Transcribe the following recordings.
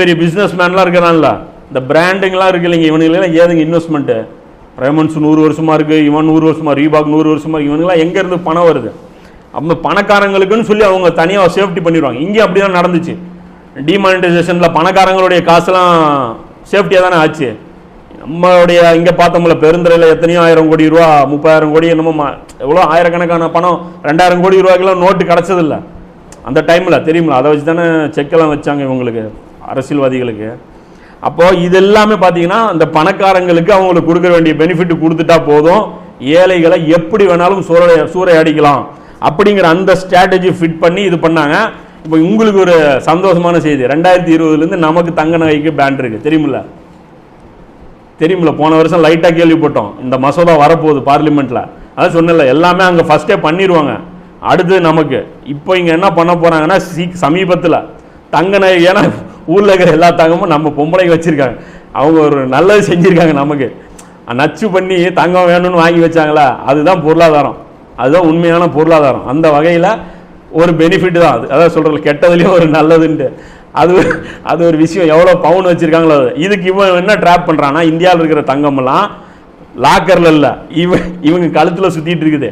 பெரிய பிஸ்னஸ் மேன்லாம் இருக்கிறான்ல. இந்த பிராண்டிங்லாம் இருக்கு இல்லைங்க இவனுங்களாம் ஏதுங்க இன்வெஸ்ட்மெண்ட்டு ரெமன்ஸ் நூறு வருஷமா இருக்கு இவன் நூறு வருஷமா ரீபாக் நூறு வருஷமா இவனுங்களாம் எங்கே இருந்து பணம் வருது? அப்போ பணக்காரங்களுக்குன்னு சொல்லி அவங்க தனியாக சேஃப்டி பண்ணிடுவாங்க. இங்கே அப்படி தான் நடந்துச்சு. டிமானிட்டைசேஷனில் பணக்காரங்களுடைய காசுலாம் சேஃப்டியாக தானே ஆச்சு. நம்மளுடைய இங்கே பார்த்தோம்ல பெருந்துறையில் எத்தனையோ ஆயிரம் கோடி ரூபா முப்பதாயிரம் கோடி என்னமோ எவ்வளோ ஆயிரக்கணக்கான பணம் ரெண்டாயிரம் கோடி ரூபாய்க்கெல்லாம் நோட்டு கிடச்சதில்ல. அந்த டைமில் தெரியுங்களா? அதை வச்சு தானே செக்கெல்லாம் வச்சாங்க இவங்களுக்கு. அரசியல்வாதிகளுக்கு. அப்போது இது எல்லாமே பார்த்தீங்கன்னா இந்த பணக்காரங்களுக்கு அவங்களுக்கு கொடுக்க வேண்டிய பெனிஃபிட் கொடுத்துட்டா போதும். ஏழைகளை எப்படி வேணாலும் சூறை சூறையடிக்கலாம். அப்படிங்கிற அந்த ஸ்ட்ராட்டஜி ஃபிட் பண்ணி இது பண்ணாங்க. இப்போ உங்களுக்கு ஒரு சந்தோஷமான செய்தி. ரெண்டாயிரத்தி இருபதுலேருந்து நமக்கு தங்க நகைக்கு பேண்ட் இருக்குது தெரியுமில்ல? தெரியுமில்ல? போன வருஷம் லைட்டாக கேள்விப்பட்டோம். இந்த மசோதா வரப்போகுது பார்லிமெண்ட்டில் அதான் சொன்னல எல்லாமே அங்கே ஃபஸ்ட்டே பண்ணிடுவாங்க அடுத்து நமக்கு. இப்போ இங்கே என்ன பண்ண போகிறாங்கன்னா சீ சமீபத்தில் தங்க நகை ஏன்னா ஊரில் இருக்கிற எல்லா தங்கமும் நம்ம பொம்பளைங்க வச்சுருக்காங்க. அவங்க ஒரு நல்லது செஞ்சுருக்காங்க நமக்கு. நச்சு பண்ணி தங்கம் வேணும்னு வாங்கி வச்சாங்களா? அதுதான் பொருளாதாரம். அதுதான் உண்மையான பொருளாதாரம். அந்த வகையில் ஒரு பெனிஃபிட் தான் அது. அதான் சொல்கிறேன் கெட்டதுலேயும் ஒரு நல்லதுன்ட்டு. அது அது ஒரு விஷயம். எவ்வளோ பவுன் வச்சுருக்காங்களோ அது. இதுக்கு இவன் என்ன ட்ராப் பண்ணுறான்னா இந்தியாவில் இருக்கிற தங்கம்லாம் லாக்கரில் இல்லை. இவன் இவங்க கழுத்தில் சுற்றிட்டு இருக்குது.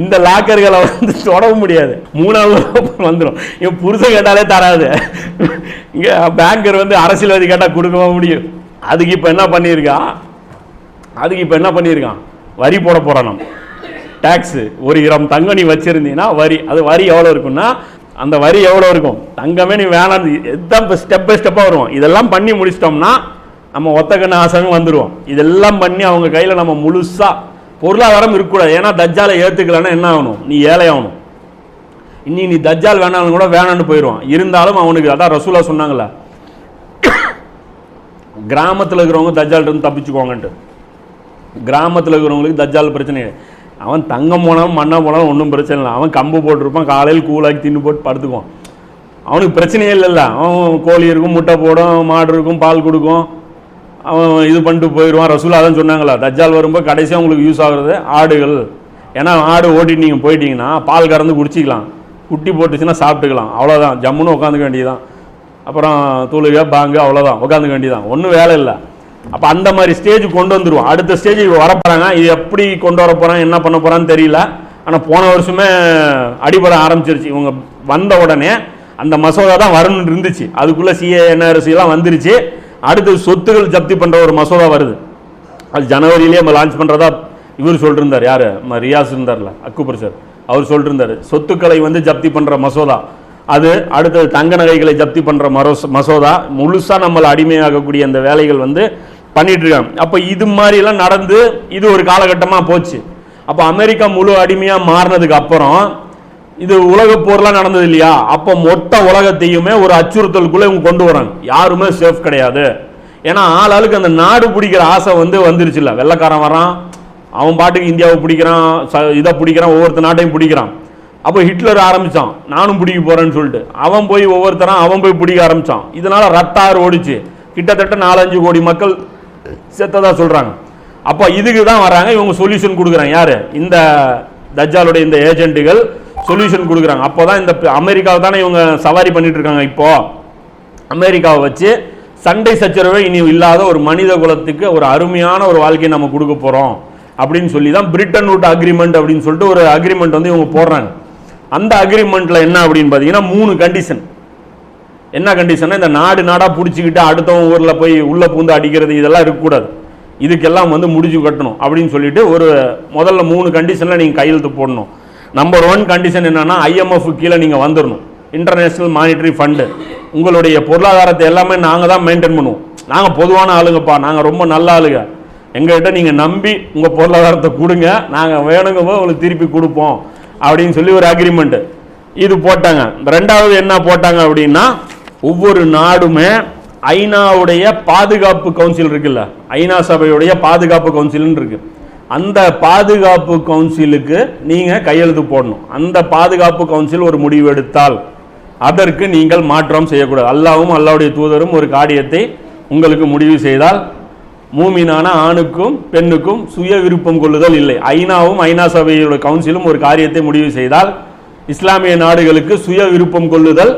இந்த லாக்கர்களை வந்து தொடவும் முடியாது. மூணாவது வந்துடும் இவன் புருஷன் கேட்டாலே தராது. இங்கே பேங்கர் வந்து அரசியல்வாதி கேட்டால் கொடுக்கவும் முடியும்? அதுக்கு இப்போ என்ன பண்ணியிருக்கான்? அதுக்கு இப்போ என்ன பண்ணியிருக்கான்? வரி போட போகிறோம் டேக்ஸு ஒரு கிராம் தங்கம் நீ வச்சிருந்தீங்கன்னா வரி அது வரி எவ்வளோ இருக்கும்னா அந்த வரி எவ்வளோ இருக்கும்? தங்கமே நீ வேணாம். எதான் இப்போ ஸ்டெப் பை ஸ்டெப்பாக வருவோம். இதெல்லாம் பண்ணி முடிச்சிட்டோம்னா நம்ம ஒத்த ஆசாமி வந்துடுவோம் இதெல்லாம் பண்ணி அவங்க கையில் நம்ம முழுசாக பொருளாதாரம் இருக்கக்கூடாது. ஏன்னா தஜ்ஜாலை ஏற்றுக்கலன்னா என்ன ஆகணும்? நீ ஏழை ஆகணும். இன்னி நீ தஜ்ஜால் வேணாலும் கூட வேணான்னு போயிடுவான் இருந்தாலும் அவனுக்கு அதான் ரசூலா சொன்னாங்களே கிராமத்தில் இருக்கிறவங்க தஜ்ஜால் இருந்து தப்பிச்சுக்கோங்கன்ட்டு கிராமத்தில் இருக்கிறவங்களுக்கு தஜ்ஜால் பிரச்சனை இல்லை. அவன் தங்கம் போனாலும் மண்ணா போனாலும் ஒன்றும் பிரச்சனை இல்லை. அவன் கம்பு போட்டிருப்பான் காலையில் கூலாக்கி தின்னு போட்டு படுத்துக்குவான். அவனுக்கு பிரச்சனையே இல்லைல்ல. அவன் கோழி இருக்கும் முட்டை போடும் மாடு இருக்கும் பால் கொடுக்கும். அவன் இது பண்ணிட்டு போயிடுவான். ரசூலா தான் சொன்னாங்களா? தஜ்ஜால் வரும்போது கடைசியாக உங்களுக்கு யூஸ் ஆகுறது ஆடுகள். ஏன்னா ஆடு ஓட்டிட்டு நீங்கள் போயிட்டீங்கன்னா பால் கறந்து குடிச்சிக்கலாம். குட்டி போட்டுச்சுன்னா சாப்பிட்டுக்கலாம். அவ்வளோதான் ஜம்முன்னு உட்காந்துக்க வேண்டியதுதான். அப்புறம் தூளுக பாங்கு அவ்வளோதான் உட்காந்துக்க வேண்டியதான் ஒன்றும் வேலை இல்லை. அப்போ அந்த மாதிரி ஸ்டேஜ் கொண்டு வந்துடுவோம் அடுத்த ஸ்டேஜ் வரப்போகிறாங்க இது எப்படி கொண்டு வர போகிறாங்க என்ன பண்ண போகிறான்னு தெரியல. ஆனால் போன வருஷமே அடிபட ஆரம்பிச்சிருச்சு. இவங்க வந்த உடனே அந்த மசோதா தான் வரணும்னு இருந்துச்சு. அதுக்குள்ளே சிஏ வந்துருச்சு. அடுத்து சொத்துகள் ஜப்தி பண்ணுற ஒரு மசோதா வருது. அது ஜனவரியிலே நம்ம லான்ச் பண்ணுறதா இவர் சொல்லிருந்தார். யார்? ரியாஸ் இருந்தார்ல அக்குபர் சார். அவர் சொல்லிருந்தார் சொத்துக்களை வந்து ஜப்தி பண்ணுற மசோதா. அது அடுத்தது தங்க நகைகளை ஜப்தி பண்ணுற மரோஸ் மசோதா. முழுசாக நம்மளை அடிமையாகக்கூடிய அந்த வேலைகள் வந்து பண்ணிகிட்ருக்காங்க அப்போ இது மாதிரிலாம் நடந்து இது ஒரு காலகட்டமாக போச்சு. அப்போ அமெரிக்கா முழு அடிமையாக மாறினதுக்கு அப்புறம் இது உலக போர்லாம் நடந்தது இல்லையா அப்போ மொத்த உலகத்தையுமே ஒரு அச்சுறுத்தலுக்குள்ள இவங்க கொண்டு வராங்க. யாருமே சேஃப் கிடையாது. ஏன்னா ஆள் ஆளுக்கு அந்த நாடு பிடிக்கிற ஆசை வந்து வந்துருச்சுல்ல. வெள்ளைக்காரன் வரான் அவன் பாட்டுக்கு இந்தியாவை பிடிக்கிறான் ச- இதை பிடிக்கிறான் ஒவ்வொருத்த நாட்டையும் பிடிக்கிறான். அப்போ ஹிட்லர் ஆரம்பிச்சான் நானும் பிடிக்க போறேன்னு சொல்லிட்டு. அவன் போய் ஒவ்வொருத்தரும் அவன் போய் பிடிக்க ஆரம்பிச்சான். இதனால ரத்தாறு ஓடிச்சு. கிட்டத்தட்ட நாலஞ்சு கோடி மக்கள் செத்ததா சொல்றாங்க. அப்போ இதுக்கு தான் வராங்க இவங்க சொல்யூஷன் கொடுக்குறாங்க. யாரு? இந்த தஜ்ஜாலுடைய இந்த ஏஜென்ட்டுகள் சொல்யூஷன் கொடுக்குறாங்க. அப்போ தான் இந்த அமெரிக்காவை தானே இவங்க சவாரி பண்ணிட்டு இருக்காங்க இப்போ. அமெரிக்காவை வச்சு சண்டை சச்சரவை இனி இல்லாத ஒரு மனித குலத்துக்கு ஒரு அருமையான ஒரு வாழ்க்கையை நம்ம கொடுக்க போகிறோம் அப்படின்னு சொல்லி தான் பிரிட்டன் ரூட் அக்ரிமெண்ட் அப்படின்னு சொல்லிட்டு ஒரு அக்ரிமெண்ட் வந்து இவங்க போடுறாங்க. அந்த அக்ரிமெண்ட்டில் என்ன அப்படின்னு பார்த்தீங்கன்னா மூணு கண்டிஷன் என்ன கண்டிஷன்னா இந்த நாடு நாடாக பிடிச்சிக்கிட்டு அடுத்தவங்க ஊரில் போய் உள்ளே பூந்து அடிக்கிறது இதெல்லாம் இருக்கக்கூடாது. இதுக்கெல்லாம் வந்து முடிச்சு கட்டணும் அப்படின்னு சொல்லிட்டு ஒரு முதல்ல மூணு கண்டிஷனில் நீங்கள் கையெழுத்து போடணும். நம்பர் ஒன் கண்டிஷன் என்னன்னா ஐஎம்எஃப் கீழே நீங்கள் வந்துடணும் இன்டர்நேஷ்னல் மானிட்டரி ஃபண்டு உங்களுடைய பொருளாதாரத்தை எல்லாமே நாங்கள் தான் மெயின்டைன் பண்ணுவோம். நாங்கள் பொதுவான ஆளுங்கப்பா. நாங்கள் ரொம்ப நல்ல ஆளுங்க. எங்கள்கிட்ட நீங்கள் நம்பி உங்கள் பொருளாதாரத்தை கொடுங்க. நாங்கள் வேணுங்க உங்களுக்கு திருப்பி கொடுப்போம். அப்படின்னு சொல்லி ஒரு அக்ரிமெண்ட்டு இது போட்டாங்க. ரெண்டாவது என்ன போட்டாங்க அப்படின்னா ஒவ்வொரு நாடுமே ஐநாவுடைய பாதுகாப்பு கவுன்சில் இருக்குல்ல. ஐநா சபையுடைய பாதுகாப்பு கவுன்சில்னு இருக்குது அந்த பாதுகாப்பு கவுன்சிலுக்கு நீங்கள் கையெழுத்து போடணும். அந்த பாதுகாப்பு கவுன்சில் ஒரு முடிவு எடுத்தால் அதற்கு நீங்கள் மாற்றம் செய்யக்கூடாது. அல்லாவும் அல்லாவுடைய தூதரும் ஒரு காரியத்தை உங்களுக்கு முடிவு செய்தால் மூமினான ஆணுக்கும் பெண்ணுக்கும் சுய விருப்பம் கொள்ளுதல் இல்லை. ஐநாவும் ஐநா சபையோட கவுன்சிலும் ஒரு காரியத்தை முடிவு செய்தால் இஸ்லாமிய நாடுகளுக்கு சுய விருப்பம் கொள்ளுதல்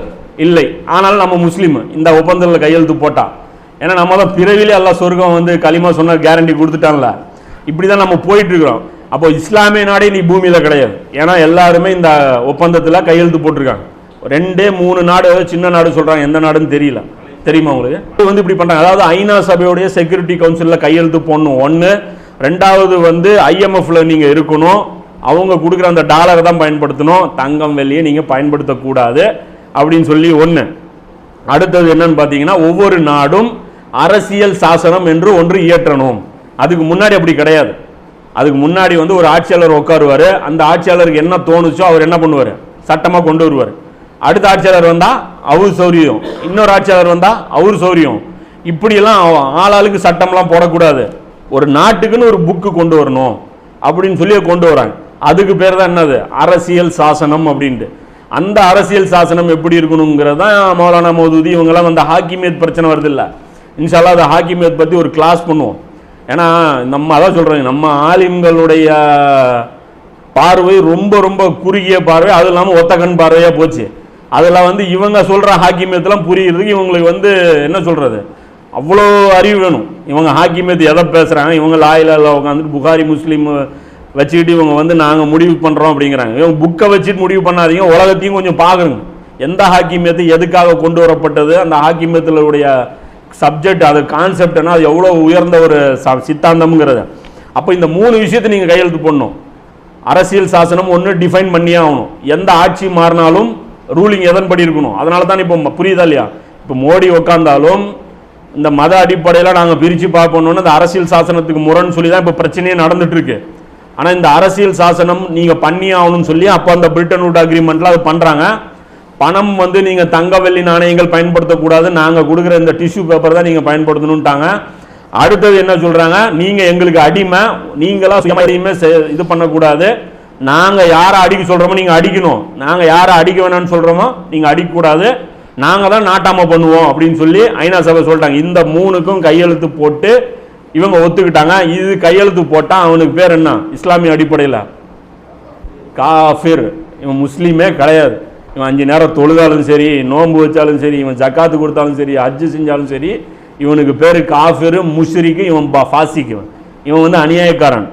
இல்லை. ஆனால் நம்ம முஸ்லீம் இந்த ஒப்பந்தத்தில் கையெழுத்து போட்டால் ஏன்னா நம்ம தான் பிறவிலே எல்லாம் சொர்க்கம் வந்து களிமா சொன்ன கேரண்டி கொடுத்துட்டான்ல. இப்படி தான் நம்ம போயிட்டு இருக்கிறோம் அப்போ இஸ்லாமிய நாடே நீ பூமியில் கிடையாது. ஏன்னா எல்லாருமே இந்த ஒப்பந்தத்தில் கையெழுத்து போட்டிருக்காங்க. ரெண்டே மூணு நாடு சின்ன நாடு சொல்கிறாங்க எந்த நாடுன்னு தெரியல. தெரியுமா உங்களுக்கு? வந்து இப்படி பண்ணுறாங்க அதாவது ஐநா சபையுடைய செக்யூரிட்டி கவுன்சிலில் கையெழுத்து போடணும். ஒன்று ரெண்டாவது வந்து ஐஎம்எஃப்ல நீங்கள் இருக்கணும். அவங்க கொடுக்குற அந்த டாலரை தான் பயன்படுத்தணும். தங்கம் வெளியே நீங்கள் பயன்படுத்தக்கூடாது அப்படின்னு சொல்லி ஒன்று அடுத்தது என்னன்னு பார்த்தீங்கன்னா ஒவ்வொரு நாடும் அரசியல் சாசனம் என்று ஒன்று இயற்றணும். அதுக்கு முன்னாடி அப்படி கிடையாது. அதுக்கு முன்னாடி வந்து ஒரு ஆட்சியாளர் உட்காருவார். அந்த ஆட்சியாளருக்கு என்ன தோணுச்சோ அவர் என்ன பண்ணுவார்? சட்டமாக கொண்டு வருவார். அடுத்த ஆட்சியாளர் வந்தால் அவர் சௌரியம். இன்னொரு ஆட்சியாளர் வந்தால் அவர் சௌரியம். இப்படியெல்லாம் ஆளாளுக்கு சட்டம்லாம் போடக்கூடாது. ஒரு நாட்டுக்குன்னு ஒரு புக்கு கொண்டு வரணும் அப்படின்னு சொல்லி கொண்டு வராங்க. அதுக்கு பேர் தான் என்னது? அரசியல் சாசனம் அப்படின்ட்டு. அந்த அரசியல் சாசனம் எப்படி இருக்கணுங்கிறது தான் மௌலானா மௌதூதி இவங்கெல்லாம் வந்து ஹாக்கிமியத் பிரச்சனை வருது இல்லை. இன்ஷால்லா அதை ஹாக்கிமியத் பற்றி ஒரு கிளாஸ் பண்ணுவோம். ஏன்னா நம்ம அதான் சொல்கிறோம் நம்ம ஆலிம்களுடைய பார்வை ரொம்ப ரொம்ப குறுகிய பார்வை அது இல்லாமல் ஒத்த கண் பார்வையாக போச்சு. அதில் வந்து இவங்க சொல்கிற ஹாக்கிமியத்தெல்லாம் புரியுறதுக்கு இவங்களுக்கு வந்து என்ன சொல்கிறது அவ்வளோ அறிவு வேணும். இவங்க ஹாக்கிமியத்து எதை பேசுகிறாங்க இவங்க லாயில உட்காந்துட்டு புகாரி முஸ்லீம் வச்சுக்கிட்டு இவங்க வந்து நாங்கள் முடிவு பண்ணுறோம் அப்படிங்கிறாங்க. இவங்க புக்கை வச்சுட்டு முடிவு பண்ணாதீங்க உலகத்தையும் கொஞ்சம் பார்க்குறங்க. எந்த ஹாக்கிமியத்து எதுக்காக கொண்டு வரப்பட்டது? அந்த ஹாக்கிமியத்தில் உடைய சப்ஜெக்ட் அது கான்செப்ட்னா அது எவ்வளோ உயர்ந்த ஒரு ச- சித்தாந்தம்ங்கிறது. அப்போ இந்த மூணு விஷயத்தை நீங்கள் கையெழுத்து பண்ணணும் அரசியல் சாசனம் ஒன்று டிஃபைன் பண்ணியே ஆகணும். எந்த ஆட்சி மாறினாலும் ரூலிங் எதன்படி இருக்கணும்? அதனால தான் இப்போ புரியுதா இல்லையா? இப்போ மோடி உட்காந்தாலும் இந்த மத அடிப்படையில் நாங்கள் பிரித்து பார்ப்போம்னு இந்த அரசியல் சாசனத்துக்கு முரண்னு சொல்லி தான் இப்போ பிரச்சனையே நடந்துட்டுருக்கு. ஆனால் இந்த அரசியல் சாசனம் நீங்கள் பண்ணி ஆகணும்னு சொல்லி அப்போ அந்த பிரிட்டன் வுட் அக்ரிமெண்ட்டில் அது பண்ணுறாங்க பணம் வந்து நீங்கள் தங்க வெள்ளி நாணயங்கள் பயன்படுத்தக்கூடாது. நாங்கள் கொடுக்குற இந்த டிஷ்யூ பேப்பர் தான் நீங்கள் பயன்படுத்தணுன்ட்டாங்க அடுத்தது என்ன சொல்கிறாங்க நீங்கள் எங்களுக்கு அடிமை. நீங்களாம் சுயமா இது பண்ணக்கூடாது. நாங்கள் யாரை அடிக்க சொல்கிறோமோ நீங்கள் அடிக்கணும். நாங்கள் யாரை அடிக்க வேணாம்னு சொல்கிறோமோ நீங்கள் அடிக்கக்கூடாது. நாங்கள் தான் நாட்டாம பண்ணுவோம் அப்படின்னு சொல்லி ஐநா சபை சொல்லிட்டாங்க. இந்த மூணுக்கும் கையெழுத்து போட்டு இவங்க ஒத்துக்கிட்டாங்க. இது கையெழுத்து போட்டால் அவனுக்கு பேர் என்ன? இஸ்லாமிய அடிப்படையில். காஃபிர். இவன் முஸ்லீமே கிடையாது. இவன் அஞ்சு நேரம் தொழுதாலும் சரி நோன்பு வச்சாலும் சரி இவன் ஜக்காத்து கொடுத்தாலும் சரி ஹஜ்ஜு செஞ்சாலும் சரி இவனுக்கு பேர் காஃபிரு முஷ்ரிக்கு இவன் பா ஃபாசிக் இவன். இவன் வந்து அநியாயக்காரன்.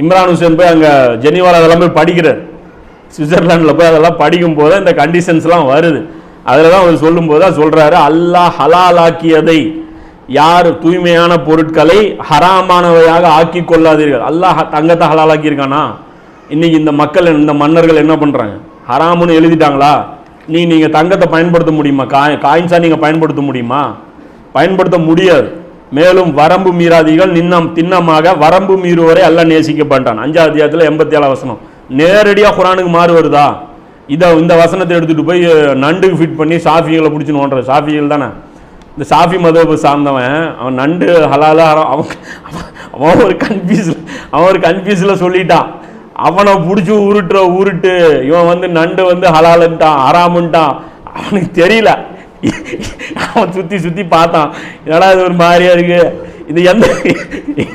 இம்ரான் ஹுசேன் போய் அங்கே ஜெனிவாவில் அதெல்லாம் போய் படிக்கிறார். சுவிட்சர்லாண்டில் போய் அதெல்லாம் படிக்கும் போது இந்த கண்டிஷன்ஸ்லாம் வருது. அதில் தான் அவர் சொல்லும்போது தான் சொல்கிறாரு அல்லாஹ் ஹலாலாக்கியதை யார் தூய்மையான பொருட்களை ஹராமானவையாக ஆக்கி கொள்ளாதீர்கள். அல்லாஹ் தங்கத்தை ஹலாலாக்கியிருக்கானா? இன்றைக்கி இன்னைக்கு இந்த மக்கள் இந்த மன்னர்கள் என்ன பண்ணுறாங்க ஹராமுன்னு எழுதிட்டாங்களா? நீ நீங்கள் தங்கத்தை பயன்படுத்த முடியுமா? காய் காயின்ஸாக நீங்கள் பயன்படுத்த முடியுமா? பயன்படுத்த முடியாது. மேலும் வரம்பு மீறாதிகள் நின்னம் திண்ணமாக வரம்பு மீறுவரை எல்லாம் நேசிக்கப்பட்டான். அஞ்சாவது அத்தியாயத்தில் எண்பத்தி ஏழாம் வசனம். நேரடியாக குரானுக்கு மாறு வருதா? இதை இந்த வசனத்தை எடுத்துகிட்டு போய் நண்டுக்கு ஃபிட் பண்ணி சாஃபிகளை பிடிச்சி நோண்டுற சாஃபிகள் தானே? இந்த சாஃபி மதவை சார்ந்தவன் அவன் நண்டு ஹலாலாக அவன் அவன் ஒரு கன்ஃபியூஸ் அவன் ஒரு கன்ஃபியூஸில் சொல்லிட்டான். அவனை பிடிச்சி உருட்டுற உருட்டு இவன் வந்து நண்டு வந்து ஹலாலுன்ட்டான் ஹராமுன்ட்டான். அவனுக்கு தெரியல. அவன் சுற்றி சுற்றி பார்த்தான். என்னடா இது ஒரு மாதிரியாக இருக்கு? இது எந்த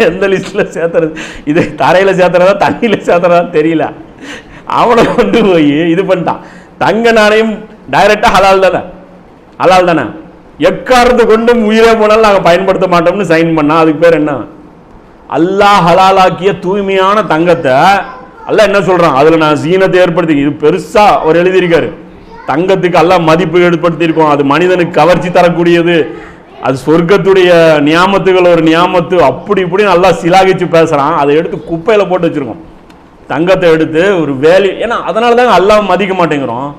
எந்த லிஸ்ட்டில் சேர்த்துறது? இது தரையில் சேர்த்துறதா தண்ணியில் சேர்த்துறதா தெரியல. அவனை கொண்டு போய் இது பண்ணிட்டான். தங்க நாணயம் டைரெக்டாக ஹலால் தானே? ஹலால் தானே? எக்காரத்தை கொண்டும் உயிரே போனாலும் நாங்கள் பயன்படுத்த மாட்டோம்னு சைன் பண்ணான் அதுக்கு பேர் என்ன? அல்லாஹ் ஹலாலாக்கிய தூய்மையான தங்கத்தை அல்ல என்ன சொல்றான்? அதுல நான் சீனத்தை ஏற்படுத்தி இது பெருசா அவர் எழுதியிருக்காரு. தங்கத்துக்கு அல்லாஹ் மதிப்பு ஏற்படுத்தியிருக்கோம். அது மனிதனுக்கு கவர்ச்சி தரக்கூடியது. அது சொர்க்கத்துடைய நியாமத்துகள் ஒரு நியாமத்து அப்படி இப்படி நல்லா சிலாகிச்சு பேசுறான். அதை எடுத்து குப்பையில போட்டு வச்சிருக்கோம். தங்கத்தை எடுத்து ஒரு வேலி ஏன்னா அதனால தான் அல்லாஹ் மதிக்க மாட்டேங்கிறோம்.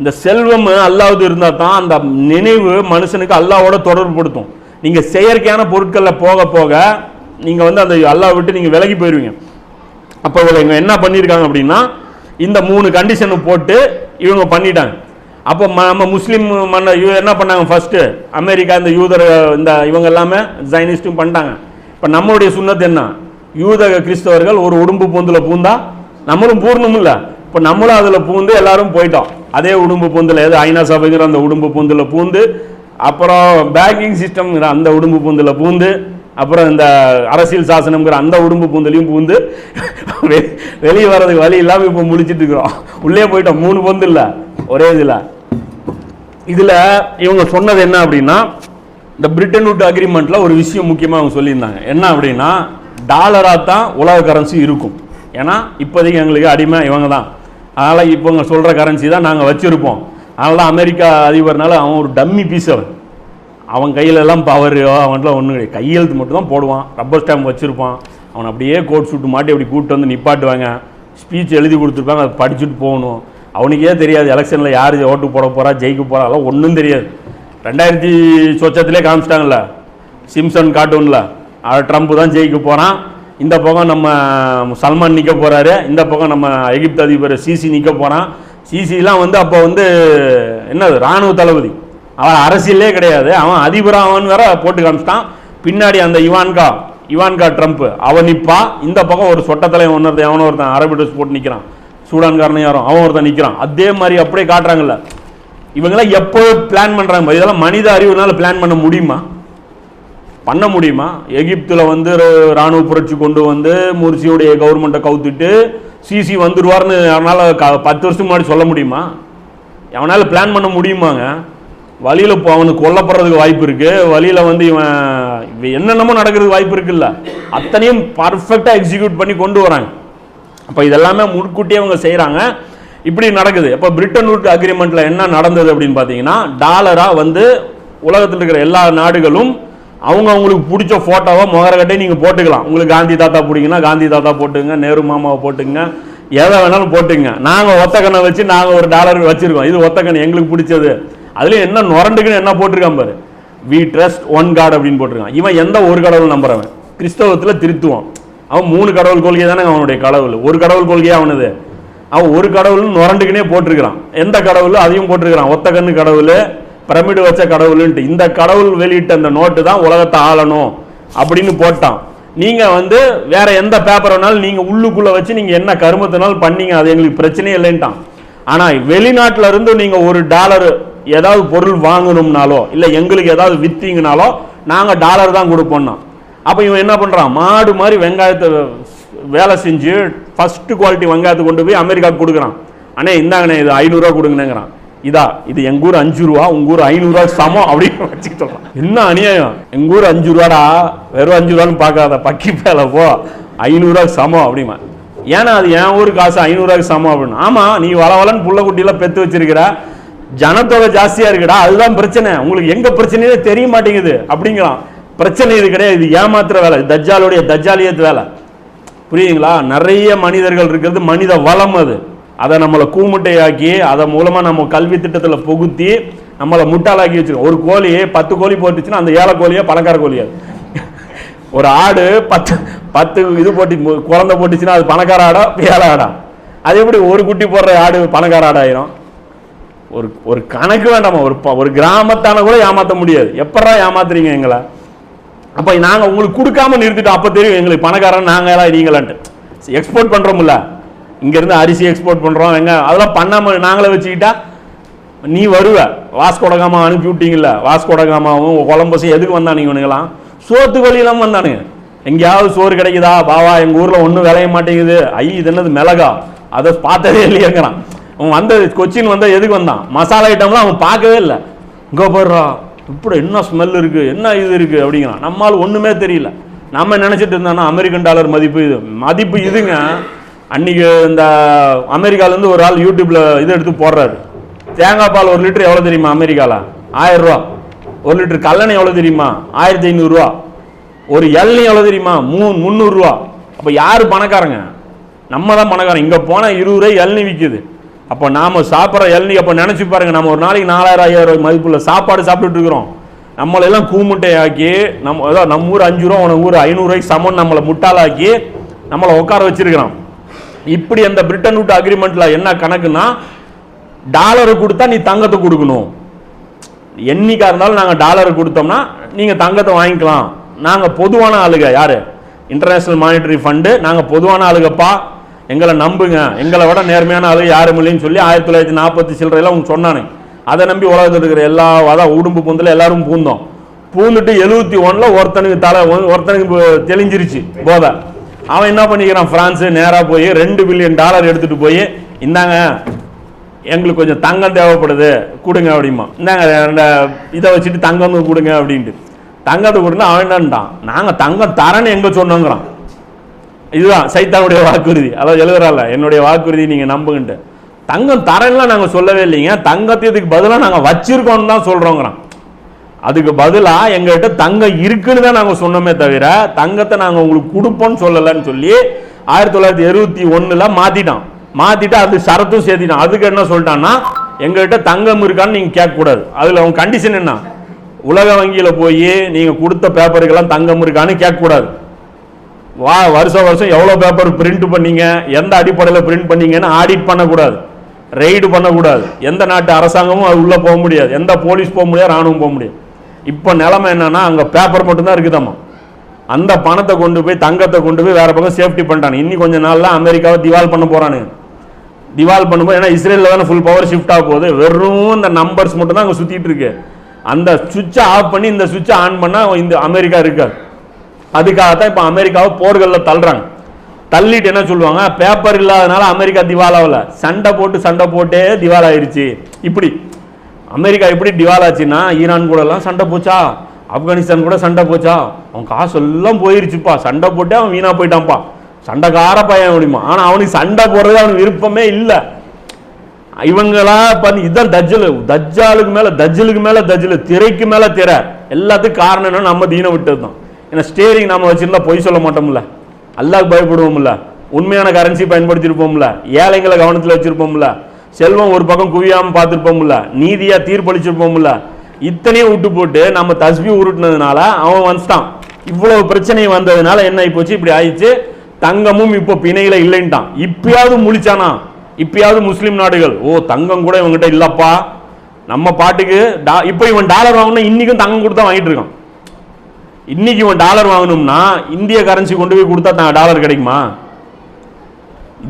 இந்த செல்வம் அல்லாவது இருந்தால் தான் அந்த நினைவு மனுஷனுக்கு அல்லாவோட தொடர்புபடுத்தும் நீங்கள் செயற்கையான பொருட்களில் போக போக நீங்கள் வந்து அந்த அல்லாஹ் விட்டு நீங்கள் விலகி போயிடுவீங்க அப்போ இவங்க என்ன பண்ணியிருக்காங்க அப்படின்னா இந்த மூணு கண்டிஷனை போட்டு இவங்க பண்ணிட்டாங்க. அப்போ ம- நம்ம முஸ்லீம் மன்ன இவ என்ன பண்ணாங்க ஃபர்ஸ்ட்டு அமெரிக்கா இந்த யூதர் இந்த இவங்க எல்லாமே ஜைனிஸ்ட்டும் பண்ணிட்டாங்க. இப்போ நம்மளுடைய சுண்ணத்து என்ன? யூத கிறிஸ்தவர்கள் ஒரு உடும்பு பூந்தில் பூந்தா நம்மளும் பூர்ணம் இல்லை இப்போ நம்மளும் அதில் பூந்து எல்லாரும் போயிட்டோம். அதே உடும்பு பூந்தில் எது ஐநா சபைங்கிற அந்த உடும்பு பூந்தில் பூந்து அப்புறம் பேங்கிங் சிஸ்டம்ங்கிற அந்த உடும்பு பூந்தில் பூந்து அப்புறம் இந்த அரசியல் சாசனம்ங்கிற அந்த உடும்பு பூந்தலையும் பூந்து வெளியே வர்றதுக்கு வழி இல்லாமல் இப்போ முழிச்சிட்டு இருக்கிறோம். உள்ளே போயிட்டோம் மூணு பொந்து இல்லை. ஒரே இதில். இதில் இவங்க சொன்னது என்ன அப்படின்னா இந்த பிரிட்டன் உட் அக்ரிமெண்ட்டில் ஒரு விஷயம் முக்கியமாக அவங்க சொல்லியிருந்தாங்க. என்ன அப்படின்னா டாலராக தான் உலக கரன்சி இருக்கும். ஏன்னா இப்போதைக்கு எங்களுக்கு அடிமை இவங்க தான் அதனால் இப்போ இவங்க சொல்கிற கரன்சி தான் நாங்கள் வச்சுருப்போம். அதனால தான் அமெரிக்கா அதிபர்னால அவன் ஒரு டம்மி பீஸ் அவன். அவன் கையிலெல்லாம் பவரையோ பவர் அவன்லாம் ஒன்றும் கிடையாது. கையெழுத்து மட்டும் தான் போடுவான். ரப்பர் ஸ்டாம்ப் வச்சுருப்பான். அவன் அப்படியே கோட் சூட்டு மாட்டி அப்படி கூப்பிட்டு வந்து நிப்பாட்டுவாங்க. ஸ்பீச் எழுதி கொடுத்துருப்பாங்க அதை படிச்சுட்டு போகணும். அவனுக்கே தெரியாது எலெக்ஷனில் யார் ஓட்டு போட போகிறா ஜெயிக்க போகிறா அதெல்லாம் ஒன்றும் தெரியாது. ரெண்டாயிரத்தி சொச்சத்திலே காமிச்சிட்டாங்கல்ல சிம்சன் கார்ட்டூனில் ட்ரம்ப் தான் ஜெயிக்க போகிறான் இந்த பக்கம் நம்ம சல்மான் நிற்க போகிறாரு இந்த பக்கம் நம்ம எகிப்து அதிபர் சிசி நிற்க போகிறான் சிசிலாம் வந்து அப்போ வந்து என்னது இராணுவ தளபதி. அவன் அரசியலே கிடையாது. அவன் அதிபரா அவன் வேற போட்டு காமிச்சிட்டான். பின்னாடி அந்த இவான்கா இவான்கா ட்ரம்ப் அவன் நிற்பா இந்த பக்கம் ஒரு சொட்டத்தலைவன் ஒன்று எவனோ ஒருத்தன் அரபி ட்ரெஸ் போட்டு நிற்கிறான் சூடான்காரன் யாரும் அவன் ஒருத்தன் நிற்கிறான் அதே மாதிரி அப்படியே காட்டுறாங்கல்ல. இவங்கெல்லாம் எப்போ பிளான் பண்ணுறாங்க இதெல்லாம் மனித அறிவுனால பிளான் பண்ண முடியுமா? பண்ண முடியுமா? எகிப்தில் வந்து ஒரு ராணுவ புரட்சி கொண்டு வந்து முர்சியுடைய கவர்மெண்ட்டை கவுத்துட்டு சிசி வந்துடுவார்னு அவனால் க பத்து வருஷத்துக்கு முன்னாடி சொல்ல முடியுமா? அவனால் பிளான் பண்ண முடியுமாங்க? வழியில் இப்போ அவனுக்கு கொல்லப்படுறதுக்கு வாய்ப்பு இருக்குது வழியில் வந்து இவன் இவன் என்னென்னமோ நடக்கிறதுக்கு வாய்ப்பு இருக்குல்ல. அத்தனையும் பர்ஃபெக்டாக எக்ஸிக்யூட் பண்ணி கொண்டு வராங்க. அப்போ இதெல்லாமே முன்கூட்டியே அவங்க செய்கிறாங்க இப்படி நடக்குது. இப்போ பிரிட்டன் ரூட் அக்ரிமெண்ட்டில் என்ன நடந்தது அப்படின்னு பார்த்தீங்கன்னா டாலராக வந்து உலகத்தில் இருக்கிற எல்லா நாடுகளும் அவங்க அவங்களுக்கு பிடிச்ச ஃபோட்டோவை முகரக்கட்டை நீங்கள் போட்டுக்கலாம். உங்களுக்கு காந்தி தாத்தா பிடிக்குன்னா காந்தி தாத்தா போட்டுங்க நேரு மாமாவை போட்டுங்க எதை வேணாலும் போட்டுங்க. நாங்கள் ஒத்தக்கண்ணை வச்சு நாங்கள் ஒரு டாலர் வச்சுருக்கோம். இது ஒத்தக்கண்ணை எங்களுக்கு பிடிச்சது. அதுல என்ன நுரண்டுக்குன்னு என்ன போட்டிருக்கான் பாரு. வி ட்ரஸ்ட் ஒன் காட் அப்படின்னு போட்டிருக்கான். இவன் எந்த ஒரு கடவுள் நம்புறவன்? கிறிஸ்தவத்தில் திருத்துவான். அவன் மூணு கடவுள் கொள்கை தானே அவனுடைய கடவுள். ஒரு கடவுள் கொள்கையே அவனது? அவன் ஒரு கடவுள் நுரண்டுக்குனே போட்டிருக்கிறான். எந்த கடவுள்? அதையும் போட்டிருக்கிறான். ஒத்த கண்ணு கடவுள் பிரமிடு வச்ச கடவுள்ன்ட்டு. இந்த கடவுள் வெளியிட்ட அந்த நோட்டு தான் உலகத்தை ஆளணும் அப்படின்னு போட்டான். நீங்கள் வந்து வேற எந்த பேப்பர் வேணாலும் நீங்கள் உள்ளுக்குள்ளே வச்சு நீங்கள் என்ன கருமத்தினாலும் பண்ணீங்க அது எங்களுக்கு பிரச்சனையே இல்லைன்ட்டான். ஆனால் வெளிநாட்டில் இருந்து நீங்கள் ஒரு டாலர் ஏதாவது பொருள் வாங்கணும்னாலோ இல்லை எங்களுக்கு ஏதாவது வித்தீங்கனாலோ நாங்கள் டாலர் தான் கொடுப்போம்னா. அப்போ இவன் என்ன பண்ணுறான் மாடு மாதிரி வெங்காயத்தை வேலை செஞ்சு ஃபஸ்ட்டு குவாலிட்டி வெங்காயத்தை கொண்டு போய் அமெரிக்காவுக்கு கொடுக்குறான். அண்ணே இந்தாங்கண்ணே இது ஐநூறுரூவா கொடுங்கண்ணேங்கிறான். இதா இது எங்க ஊர் அஞ்சு ரூபா உங்க ஊர் ஐநூறுரூவா சமம் அப்படின்னு வச்சுக்க சொல்றான் என்ன அநியாயம்? எங்க ஊர் அஞ்சு ரூபாடா வெறும் அஞ்சு ரூபான்னு பார்க்காத பக்கி பேல போ. ஐநூறுரூவா சமம் அப்படிமா. ஏன்னா அது என் ஊர் காசு ஐநூறுரூவாக்கு சமம் அப்படின்னு. ஆமா நீ வளவலன்னு புள்ள குட்டியெல்லாம் பெத்து வச்சிருக்கிற. ஜனத்தொகை ஜாஸ்தியா இருக்குடா அதுதான் பிரச்சனை. உங்களுக்கு எங்க பிரச்சனையே தெரிய மாட்டேங்குது. அப்படிங்கிறான் பிரச்சனை இது கிடையாது. இது ஏமாத்துற வேலை. இது தஜ்ஜாலுடைய தஜ்ஜாலியத்து வேலை. புரியுங்களா நிறைய மனிதர்கள் இருக்கிறது மனித வளம் அது. அதை நம்மளை கூமுட்டையாக்கி அதன் மூலமாக நம்ம கல்வி திட்டத்தில் புகுத்தி நம்மளை முட்டாளாக்கி வச்சுருக்கோம். ஒரு கோழி பத்து கோழி போட்டுச்சுன்னா அந்த ஏழை கோழியே பணக்கார கோழியாது ஒரு ஆடு பத்து பத்து இது போட்டு குழந்தை போட்டுச்சுன்னா அது பணக்கார ஆடா ஏழை ஆடா? அது எப்படி ஒரு குட்டி போடுற ஆடு பணக்கார ஆடாயிரும்? ஒரு ஒரு கணக்கு வேண்டாமா? ஒரு ப- ஒரு கிராமத்தான கூட ஏமாத்த முடியாது. எப்படா ஏமாத்துறீங்க எங்களை? அப்ப நாங்க உங்களுக்கு கொடுக்காம நிறுத்திட்டோம். அப்ப தெரியும் எங்களுக்கு பணக்காரன் நாங்க எல்லாம் நீங்களான்ட்டு. எக்ஸ்போர்ட் பண்றோம்ல. இங்க இருந்து அரிசி எக்ஸ்போர்ட் பண்றோம். எங்க அதெல்லாம் பண்ணாம நாங்களே வச்சுக்கிட்டா நீ வருவ. வாஸ்கோடகாமா அனுப்பி விட்டீங்கல்ல. வாஸ்கோடகாமாவும் கொலம்பஸும் எதுக்கு வந்தானுங்க இவனுங்களாம் சோத்து வழியெல்லாம் வந்தானுங்க. எங்கேயாவது சோறு கிடைக்குதா? பாவா எங்க ஊர்ல ஒன்றும் விளைய மாட்டேங்குது. ஐ இது என்னது? மிளகா. அதை பார்த்ததே இல்லையேங்கிறான். அவன் வந்த கொச்சின் வந்தால் எதுக்கு வந்தான்? மசாலா ஐட்டம்லாம் அவன் பார்க்கவே இல்லை. இங்கே போடுறா இப்படி என்ன ஸ்மெல் இருக்குது என்ன இது இருக்குது அப்படிங்கிறான். நம்மால் ஒன்றுமே தெரியல. நம்ம நினச்சிட்டு இருந்தோம்னா அமெரிக்கன் டாலர் மதிப்பு இது. மதிப்பு இதுங்க அன்றைக்கி இந்த அமெரிக்காவிலேருந்து ஒரு ஆள் யூடியூப்பில் இது எடுத்து போடுறாரு. தேங்காய் பால் ஒரு லிட்டர் எவ்வளோ தெரியுமா அமெரிக்காவில் ஆயிரரூவா ஒரு லிட்டர் கல்லணை எவ்வளோ தெரியுமா? ஆயிரத்தி ஐநூறுரூவா ஒரு இளநீ எவ்வளோ தெரியுமா? மூ முந்நூறுரூவா அப்போ யார் பணக்காரங்க? நம்ம தான் பணக்காரன் இங்கே போனால் இருபது ரூபாய் இளநீ விற்குது அப்போ நாம சாப்பிட்ற இளநீ அப்போ நினச்சி பாருங்க நம்ம ஒரு நாளைக்கு நாலாயிரம் ஐயாயிரம் ரூபாய் மதிப்புள்ள சாப்பாடு சாப்பிட்டுட்டு இருக்கிறோம். நம்மளெல்லாம் கூமுட்டையாக்கி நம்ம அதாவது நம்ம ஊர் அஞ்சு ரூபா உனக்கு ஊர் ஐநூறுரூவாய்க்கு சமம் நம்மளை முட்டாளாக்கி நம்மளை உட்கார வச்சிருக்கிறான். இப்படி அந்த பிரிட்டன் விட்டு அக்ரிமெண்ட்டில் என்ன கணக்குன்னா டாலரை கொடுத்தா நீ தங்கத்தை கொடுக்கணும். என்னைக்காக இருந்தாலும் நாங்கள் டாலரை கொடுத்தோம்னா நீங்கள் தங்கத்தை வாங்கிக்கலாம். நாங்கள் பொதுவான ஆளுக யார்? இன்டர்நேஷ்னல் மானிட்டரி ஃபண்டு நாங்கள் பொதுவான ஆளுகப்பா. எங்களை நம்புங்க. எங்களை விட நேர்மையான ஆளு யாரும் இல்லைன்னு சொல்லி ஆயிரத்தி தொள்ளாயிரத்தி நாற்பத்தி சில்லறையில் அவங்க சொன்னானு அதை நம்பி உலகத்தில் இருக்கிற எல்லா அதான் உடும்பு பூந்தில் எல்லாரும் பூந்தோம். பூந்துட்டு எழுபத்தி ஒன்றில் ஒருத்தனுக்கு தலை ஒருத்தனுக்கு தெளிஞ்சிருச்சு போதை. அவன் என்ன பண்ணிக்கிறான்? ஃப்ரான்ஸு நேராக போய் ரெண்டு பில்லியன் டாலர் எடுத்துகிட்டு போய் இந்தாங்க எங்களுக்கு கொஞ்சம் தங்கம் தேவைப்படுது கொடுங்க அப்படிமா. இந்தாங்க இதை வச்சுட்டு தங்கம் கொடுங்க அப்படின்ட்டு. தங்கத்தை கொடுங்க அவன் என்னன்ட்டான்? நாங்கள் தங்கம் தரேன்னு எங்கே சொன்னோங்கிறான். இதுதான் சைத்தானுடைய வாக்குறுதி. அதாவது எழுதுறால என்னுடைய வாக்குறுதி நீங்கள் நம்புகின்ற தங்கம் தரேன்லாம் நாங்கள் சொல்லவே இல்லைங்க. தங்கத்துக்கு பதிலாக நாங்கள் வச்சிருக்கோம்னு தான் சொல்கிறோங்கிறான் அதுக்கு பதிலாக எங்ககிட்ட தங்கம் இருக்குன்னு தான் நாங்கள் சொன்னோமே தவிர தங்கத்தை நாங்கள் உங்களுக்கு கொடுப்போம்னு சொல்லலைன்னு சொல்லி ஆயிரத்தி தொள்ளாயிரத்தி எழுபத்தி ஒன்றில் மாற்றிட்டான் மாற்றிட்டு அது சரத்தும் சேர்த்திட்டான். அதுக்கு என்ன சொல்லிட்டான்னா எங்ககிட்ட தங்கம் இருக்கான்னு நீங்கள் கேட்கக்கூடாது. அதில் அவன் கண்டிஷன் என்ன? உலக வங்கியில் போய் நீங்கள் கொடுத்த பேப்பருக்கெல்லாம் தங்கம் இருக்கான்னு கேட்கக்கூடாது. வா வருஷம் வருஷம் எவ்வளோ பேப்பர் பிரிண்ட் பண்ணீங்க? எந்த அடிப்படையில் பிரிண்ட் பண்ணீங்கன்னு ஆடிட் பண்ணக்கூடாது. ரெய்டு பண்ணக்கூடாது. எந்த நாட்டு அரசாங்கமும் அது உள்ளே போக முடியாது. எந்த போலீஸ் போக முடியாது ராணுவம் போக முடியாது. இப்போ நிலமை என்னென்னா அங்கே பேப்பர் மட்டும்தான் இருக்குதாம்மா அந்த பணத்தை கொண்டு போய் தங்கத்தை கொண்டு போய் வேறு பக்கம் சேஃப்டி பண்ணிட்டானு இன்னி கொஞ்சம் நாளில் அமெரிக்காவை திவால் பண்ண போகிறானு திவால் பண்ணும்போது ஏன்னா இஸ்ரேலில் தானே ஃபுல் பவர் ஷிஃப்ட் ஆக போகுது. வெறும் இந்த நம்பர்ஸ் மட்டும் தான் அங்கே சுற்றிட்டு இருக்கு. அந்த சுவிட்சை ஆஃப் பண்ணி இந்த சுவிட்சை ஆன் பண்ணால் இந்த அமெரிக்கா இருக்காது. அதுக்காக தான் இப்போ அமெரிக்காவை போர்களில் தள்ளுறாங்க. தள்ளிட்டு என்ன சொல்லுவாங்க? பேப்பர் இல்லாதனால அமெரிக்கா திவாலாவில் சண்டை போட்டு சண்டை போட்டே திவாலாயிருச்சு இப்படி. அமெரிக்கா எப்படி திவால் ஆச்சுன்னா ஈரான் கூட எல்லாம் சண்டை போச்சா? ஆப்கானிஸ்தான் கூட சண்டை போச்சா? அவன் காசு எல்லாம் போயிருச்சுப்பா. சண்டை போட்டே அவன் வீணாக போயிட்டான்ப்பா. சண்டைக்கார பையன் முடியுமா? ஆனால் அவனுக்கு சண்டை போடுறது அவனுக்கு விருப்பமே இல்லை. இவங்களா பண்ணி இதுதான் தஜ்ஜல். தஜ்ஜாலுக்கு மேலே தஜ்ஜலுக்கு மேலே தஜ்ஜல். திரைக்கு மேலே திரை. எல்லாத்துக்கும் காரணம் என்ன நம்ம தீன விட்டது தான் ஏன்னா ஸ்டேரிங் நாம வச்சிருந்தா பொய் சொல்ல மாட்டோம்ல. அல்லாஹ் பயப்படுவோம்ல. உண்மையான கரன்சி பயன்படுத்தியிருப்போம்ல. ஏழைங்களை கவனத்தில் வச்சிருப்போம்ல. செல்வம் ஒரு பக்கம் குவியாமல் பார்த்துருப்போம்ல. நீதியாக தீர்ப்பளிச்சிருப்போம்ல. இத்தனையும் விட்டு போட்டு நம்ம தஸ்பி உருட்டுனதுனால அவன் வந்துட்டான். இவ்வளவு பிரச்சனை வந்ததுனால என்ன ஆகி போச்சு இப்படி ஆயிடுச்சு. தங்கமும் இப்போ பிணையில இல்லைன்ட்டான். இப்பயாவது முழிச்சானா? இப்பயாவது முஸ்லீம் நாடுகள். ஓ தங்கம் கூட இவங்ககிட்ட இல்லப்பா. நம்ம பாட்டுக்கு டா- இப்போ இவன் டாலர் வாங்கினா இன்னைக்கும் தங்கம் கொடுத்தா வாங்கிட்டு இருக்கான். இன்னைக்கு இவன் டாலர் வாங்கணும்னா இந்திய கரன்சி கொண்டு போய் கொடுத்தா தான் டாலர் கிடைக்குமா?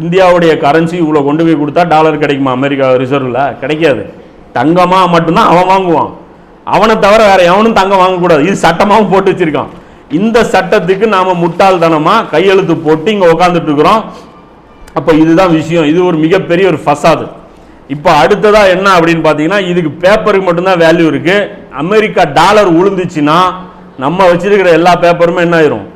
இந்தியாவுடைய கரன்சி இவ்வளோ கொண்டு போய் கொடுத்தா டாலர் கிடைக்குமா? அமெரிக்கா ரிசர்வில் கிடைக்காது. தங்கமாக மட்டும்தான் அவன் வாங்குவான். அவனை தவிர வேற எவனும் தங்கம் வாங்கக்கூடாது இது சட்டமாகவும் போட்டு வச்சிருக்கான். இந்த சட்டத்துக்கு நாம் முட்டாள்தனமாக கையெழுத்து போட்டு இங்கே உட்காந்துட்டு இருக்கிறோம். அப்போ இதுதான் விஷயம். இது ஒரு மிகப்பெரிய ஒரு ஃபசாது. இப்போ அடுத்ததாக என்ன அப்படின்னு பார்த்தீங்கன்னா இதுக்கு பேப்பருக்கு மட்டும்தான் வேல்யூ இருக்குது அமெரிக்கா டாலர் உளுந்துச்சுன்னா நம்ம வச்சிருக்கிற எல்லா பேப்பருமே என்ன ஆயிரும்?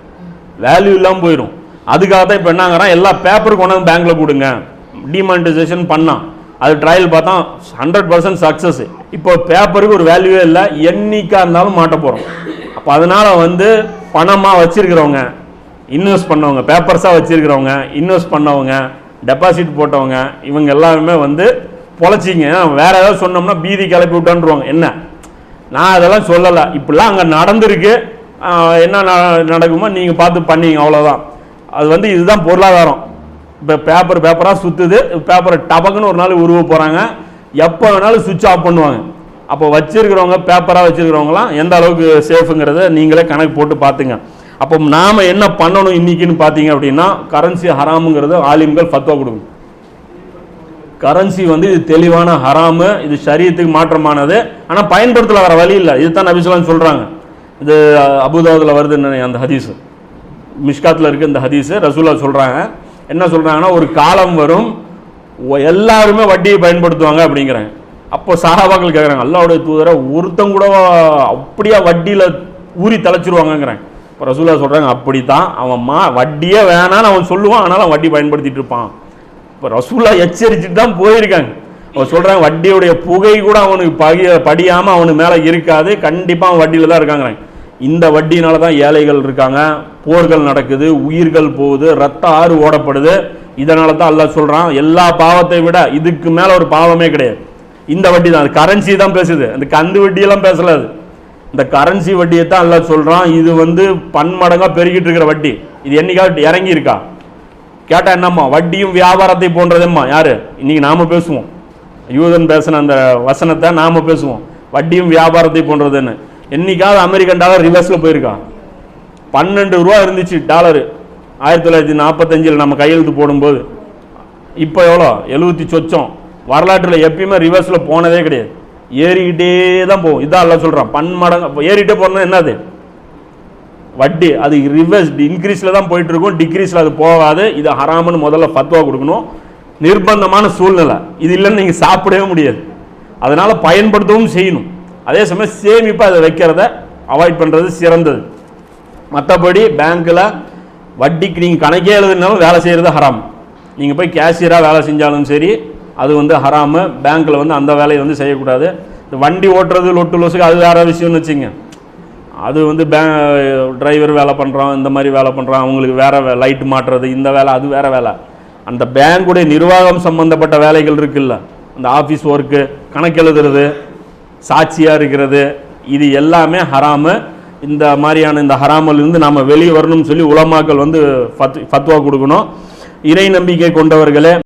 வேல்யூ இல்லாமல் போயிடும் அதுக்காக தான் இப்போ என்னங்கிறான் எல்லா பேப்பர் கொண்டு வந்து பேங்க்கில் கொடுங்க டிமானிட்டைசேஷன் பண்ணான். அது ட்ரையல் பார்த்தா ஹண்ட்ரட் பர்சன்ட் சக்ஸஸ் இப்போ பேப்பருக்கு ஒரு வேல்யூவே இல்லை. என்னைக்கா இருந்தாலும் மாட்ட போகிறோம் அப்போ அதனால் வந்து பணமாக வச்சிருக்கிறவங்க இன்வெஸ்ட் பண்ணவங்க பேப்பர்ஸாக வச்சிருக்கிறவங்க இன்வெஸ்ட் பண்ணவங்க டெபாசிட் போட்டவங்க இவங்க எல்லாருமே வந்து பொழைச்சிங்க. வேறு வேற ஏதாவது சொன்னோம்னா பீதி கிளப்பி விட்டான்ருவாங்க. என்ன? நான் அதெல்லாம் சொல்லலை. இப்படிலாம் அங்கே நடந்திருக்கு. என்ன ந- நடக்குமோ நீங்கள் பார்த்து பண்ணிங்க அவ்வளோதான் அது வந்து இதுதான் பொருளாதாரம். இப்போ பேப்பர் பேப்பராக சுற்றுது பேப்பரை டபக்குன்னு ஒரு நாள் உருவ போகிறாங்க எப்போ வேணாலும் சுவிட்ச் ஆஃப் பண்ணுவாங்க. அப்போ வச்சுருக்கிறவங்க பேப்பராக வச்சுருக்கிறவங்களாம் எந்த அளவுக்கு சேஃபுங்கிறத நீங்களே கணக்கு போட்டு பார்த்துங்க. அப்போ நாம் என்ன பண்ணணும் இன்னைக்குன்னு பார்த்தீங்க அப்படின்னா கரன்சி ஹராமுங்கிறது ஆலிம்கள் ஃபத்வா கொடுக்கும் கரன்சி வந்து இது தெளிவான ஹராமு இது சரியத்துக்கு மாற்றமானது. ஆனால் பயன்படுத்தல வர வழி இல்லை. இதுதான் நபிசுலாம் சொல்கிறாங்க இது அபுதாபுல வருது அந்த ஹதீஸ். மிஷ்காத்தில் இருக்க இந்த ஹதீஸ் ரசூலா சொல்கிறாங்க என்ன சொல்கிறாங்கன்னா ஒரு காலம் வரும் எல்லாருமே வட்டியை பயன்படுத்துவாங்க அப்படிங்கிறாங்க. அப்போ சஹாபாக்கள் கேட்குறாங்க அல்லாவுடைய தூதரை ஒருத்தன் கூட அப்படியே வட்டியில் ஊறி தலைச்சிருவாங்கங்கிறாங்க இப்போ ரசூலா சொல்கிறாங்க அப்படி தான் அவன் மா வட்டியே வேணான்னு அவன் சொல்லுவான் ஆனாலும் அவன் வட்டி பயன்படுத்திட்டு இருப்பான். இப்போ ரசூலா எச்சரிச்சுட்டு தான் போயிருக்காங்க. அவன் சொல்கிறாங்க வட்டியுடைய புகை கூட அவனுக்கு பகிய படியாமல் அவனுக்கு மேலே இருக்காது. கண்டிப்பாக அவன் வட்டியில் தான் இருக்காங்க இந்த வட்டினால தான் ஏழைகள் இருக்காங்க. போர்கள் நடக்குது உயிர்கள் போகுது ரத்த ஆறு ஓடப்படுது. இதனால தான் அல்லாஹ் சொல்கிறான் எல்லா பாவத்தை விட இதுக்கு மேலே ஒரு பாவமே கிடையாது. இந்த வட்டி தான் கரன்சி தான் பேசுது. அந்த கந்து வட்டியெல்லாம் பேசல அது. இந்த கரன்சி வட்டியை தான் அல்லாஹ் சொல்கிறான் இது வந்து பன்மடங்காக பெருகிட்டு இருக்கிற வட்டி. இது என்னைக்காவது இறங்கியிருக்கா? கேட்டால் கேட்டா என்னம்மா? வட்டியும் வியாபாரத்தை போன்றதேம்மா. யாரு? இன்னைக்கு நாம பேசுவோம். யூதன் பேசின அந்த வசனத்தை நாம பேசுவோம். வட்டியும் வியாபாரத்தை போன்றதுன்னு. என்னைக்காவது அமெரிக்கன் டாலர் ரிவர்ஸில் போயிருக்கான். பன்னெண்டு ரூபா இருந்துச்சு டாலரு. ஆயிரத்தி தொள்ளாயிரத்தி நாற்பத்தஞ்சில் நம்ம கையெழுத்து போடும்போது. இப்போ எவ்வளோ? எழுபத்தி சொச்சம். வரலாற்றில் எப்பயுமே ரிவர்ஸில் போனதே கிடையாது. ஏறிக்கிட்டே தான் போகும். இதான் எல்லாம் சொல்கிறான் பன்மடங்கு ஏறிக்கிட்டே போனது என்னது? வட்டி அது ரிவர்ஸ் இன்க்ரீஸில் தான் போயிட்டு இருக்கும் டிக்ரீஸில் அது போகாது. இது ஹராம்னு முதல்ல ஃபத்வா கொடுக்கணும். நிர்பந்தமான சூழ்நிலை. இது இல்லைன்னு நீங்கள் சாப்பிடவே முடியாது. அதனால் பயன்படுத்தவும் செய்யணும். அதே சமயம் சேமிப்பாக அதை வைக்கிறத அவாய்ட் பண்ணுறது சிறந்தது. மற்றபடி பேங்க்கில் வட்டிக்கு நீங்கள் கணக்கே எழுதுனாலும் வேலை செய்கிறது ஹராம் நீங்கள் போய் கேஷியராக வேலை செஞ்சாலும் சரி அது வந்து ஹராமு பேங்க்கில் வந்து அந்த வேலையை வந்து செய்யக்கூடாது. இந்த வண்டி ஓட்டுறது லொட்டு லொசுக்கு அது வேறு விஷயம்னு வச்சுங்க அது வந்து பே டிரைவர் வேலை பண்ணுறோம் இந்த மாதிரி வேலை பண்ணுறோம் அவங்களுக்கு வேற லைட் மாட்டுறது இந்த வேலை அது வேறு வேலை. அந்த பேங்குடைய நிர்வாகம் சம்மந்தப்பட்ட வேலைகள் இருக்குல்ல. அந்த ஆஃபீஸ் ஒர்க்கு கணக்கு எழுதுறது சாட்சியாக இருக்கிறது இது எல்லாமே ஹராமு. இந்த மாதிரியான இந்த ஹராமிலிருந்து நாம் வெளியே வரணும்னு சொல்லி உலமாக்கள் வந்து ஃபத் ஃபத்வா கொடுக்கணும். இறை நம்பிக்கை கொண்டவர்களே